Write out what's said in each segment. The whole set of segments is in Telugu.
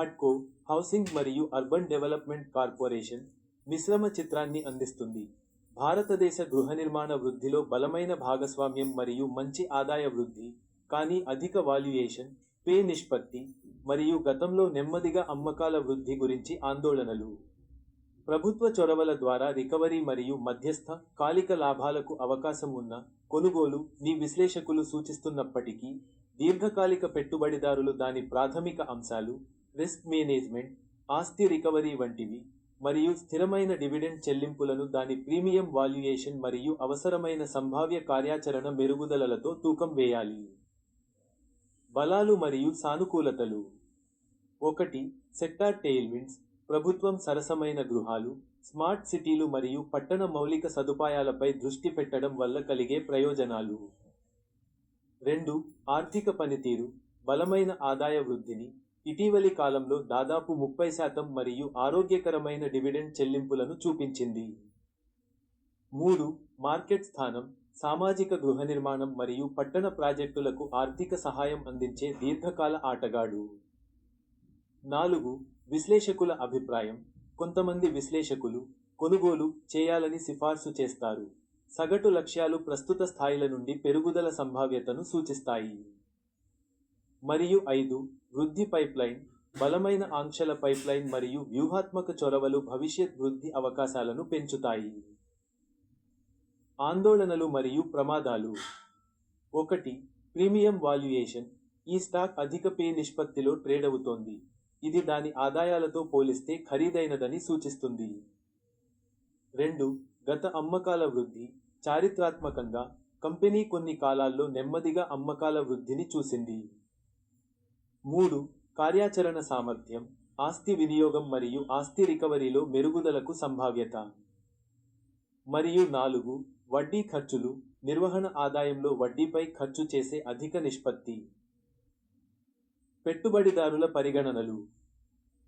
హడ్కో హౌసింగ్ మరియు అర్బన్ డెవలప్మెంట్ కార్పొరేషన్ మిశ్రమ చిత్రాన్ని అందిస్తుంది. భారతదేశ గృహ నిర్మాణ వృద్ధిలో బలమైన భాగస్వామ్యం మరియు మంచి ఆదాయ వృద్ధి కానీ అధిక వాల్యుయేషన్ పే నిష్పత్తి మరియు గతంలో నెమ్మదిగా అమ్మకాల వృద్ధి గురించి ఆందోళనలు. ప్రభుత్వ చొరవల ద్వారా రికవరీ మరియు మధ్యస్థ కాలిక లాభాలకు అవకాశం ఉన్న కొనుగోలు మీ విశ్లేషకులు సూచిస్తున్నప్పటికీ దీర్ఘకాలిక పెట్టుబడిదారులు దాని ప్రాథమిక అంశాలు రిస్క్ మేనేజ్మెంట్ ఆస్తి రికవరీ వంటివి మరియు స్థిరమైన డివిడెండ్ చెల్లింపులను దాని ప్రీమియం వాల్యుయేషన్ మరియు అవసరమైన సంభావ్య కార్యాచరణ మెరుగుదలలతో తూకం వేయాలి. బలాలు మరియు సానుకూలతలు. ఒకటి సెక్టార్ టెయిల్విండ్స్ ప్రభుత్వం సరసమైన గృహాలు స్మార్ట్ సిటీలు మరియు పట్టణ మౌలిక సదుపాయాలపై దృష్టి పెట్టడం వల్ల కలిగే ప్రయోజనాలు. రెండు ఆర్థిక పనితీరు బలమైన ఆదాయ వృద్ధిని ఇటీవలి కాలంలో దాదాపు ముప్పై శాతం మరియు ఆరోగ్యకరమైన డివిడెండ్ చెల్లింపులను చూపించింది. మూడు మార్కెట్ స్థానం సామాజిక గృహ నిర్మాణం మరియు పట్టణ ప్రాజెక్టులకు ఆర్థిక సహాయం అందించే దీర్ఘకాల ఆటగాడు. నాలుగు విశ్లేషకుల అభిప్రాయం. కొంతమంది విశ్లేషకులు కొనుగోలు చేయాలని సిఫార్సు చేస్తారు. సగటు లక్ష్యాలు ప్రస్తుత స్థాయిల నుండి పెరుగుదల సంభావ్యతను సూచిస్తాయి. మరియు ఐదు వృద్ధి పైప్లైన్ బలమైన ఆంక్షల పైప్లైన్ మరియు వ్యూహాత్మక చొరవలు భవిష్యత్ వృద్ధి అవకాశాలను పెంచుతాయి. ఆందోళనలు మరియు ప్రమాదాలు. ఒకటి ప్రీమియం వాల్యుయేషన్. ఈ స్టాక్ అధిక పే నిష్పత్తిలో ట్రేడ్ అవుతోంది. ఇది దాని ఆదాయాలతో పోలిస్తే ఖరీదైనదని సూచిస్తుంది. రెండు గత అమ్మకాల వృద్ధి. చారిత్రాత్మకంగా కంపెనీ కొన్ని కాలాల్లో నెమ్మదిగా అమ్మకాల వృద్ధిని చూసింది. మూడు కార్యాచరణ సామర్థ్యం ఆస్తి వినియోగం మరియు ఆస్తి రికవరీలో మెరుగుదలకు సంభావ్యత. మరియు నాలుగు వడ్డీ ఖర్చులు నిర్వహణ ఆదాయంలో వడ్డీపై ఖర్చు చేసే అధిక నిష్పత్తి. పెట్టుబడిదారుల పరిగణనలు.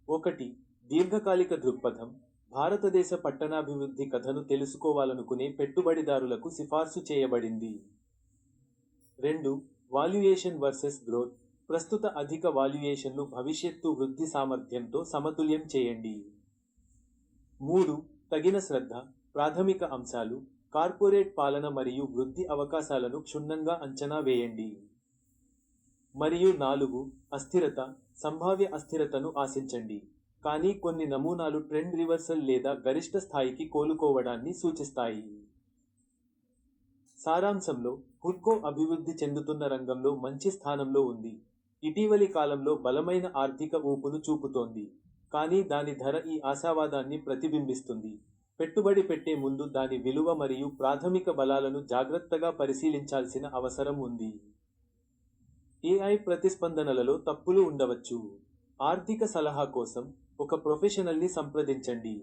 ఒకటి దీర్ఘకాలిక దృక్పథం భారతదేశ పట్టణాభివృద్ధి కథను తెలుసుకోవాలనుకునే పెట్టుబడిదారులకు సిఫార్సు చేయబడింది. రెండు వాల్యుయేషన్ వర్సెస్ గ్రోత్. ప్రస్తుత అధిక వాల్యుయేషన్ను భవిష్యత్తు వృద్ధి సామర్థ్యంతో సమతుల్యం చేయండి. మూడు తగిన శ్రద్ధ ప్రాథమిక అంశాలు కార్పొరేట్ పాలన మరియు వృద్ధి అవకాశాలను క్షుణ్ణంగా అంచనా వేయండి. మరియు నాలుగు అస్థిరత సంభావ్య అస్థిరతను ఆశించండి. కానీ కొన్ని నమూనాలు ట్రెండ్ రివర్సల్ లేదా గరిష్ట స్థాయికి కోలుకోవడాన్ని సూచిస్తాయి. సారాంశంలో హుడ్కో అభివృద్ధి చెందుతున్న రంగంలో మంచి స్థానంలో ఉంది. ఇటీవలి కాలంలో బలమైన ఆర్థిక ఊపును చూపుతోంది. కానీ దాని ధర ఈ ఆశావాదాన్ని ప్రతిబింబిస్తుంది. పెట్టుబడి పెట్టే ముందు దాని విలువ మరియు ప్రాథమిక బలాలను జాగ్రత్తగా పరిశీలించాల్సిన అవసరం ఉంది. ఏఐ ప్రతిస్పందనలలో తప్పులు ఉండవచ్చు. ఆర్థిక సలహా కోసం ఒక ప్రొఫెషనల్ని సంప్రదించండి.